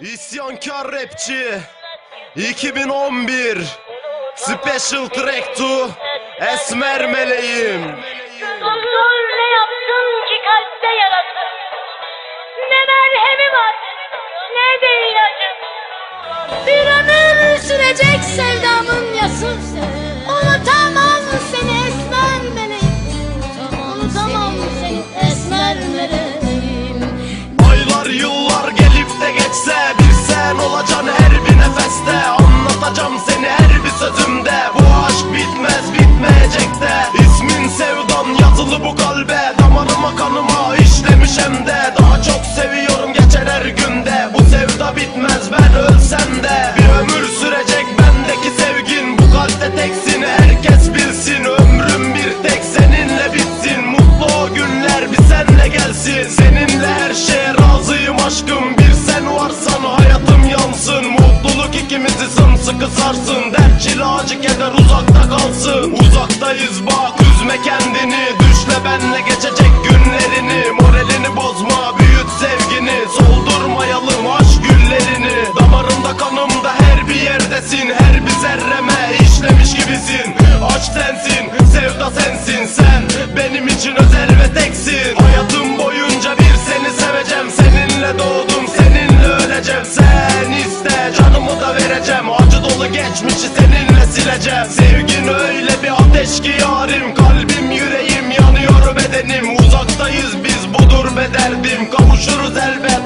İsyankar rapçi 2011 Special Track to Esmer Meleğim Doktor ne yaptın ki kalpte yaradın? Ne merhemi var, ne de ilacı. Bir ömür sürecek sevdamın yası. Unutamam herkes bilsin Ömrüm bir tek seninle bitsin. Mutlu o günler bir senle gelsin. Seninle her şeye razıyım aşkım. Bir sen varsan hayatım yansın. Mutluluk ikimizi sımsıkı sarsın. Dert çile acı keder uzakta kalsın. Uzaktayız bak üzme kendini. Düşle benle geçecek yerdesin Her bir zerreme işlemiş gibisin. Aşk sensin sevda sensin sen Benim için özel ve teksin. Hayatım boyunca bir seni seveceğim Seninle doğdum seninle öleceğim. Sen iste canımı da vereceğim. Acı dolu geçmişi seninle sileceğim. Sevgin öyle bir ateş ki yarim. Kalbim yüreğim yanıyor bedenim. Uzaktayız biz budur be derdim. Kavuşuruz elbet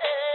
Hey.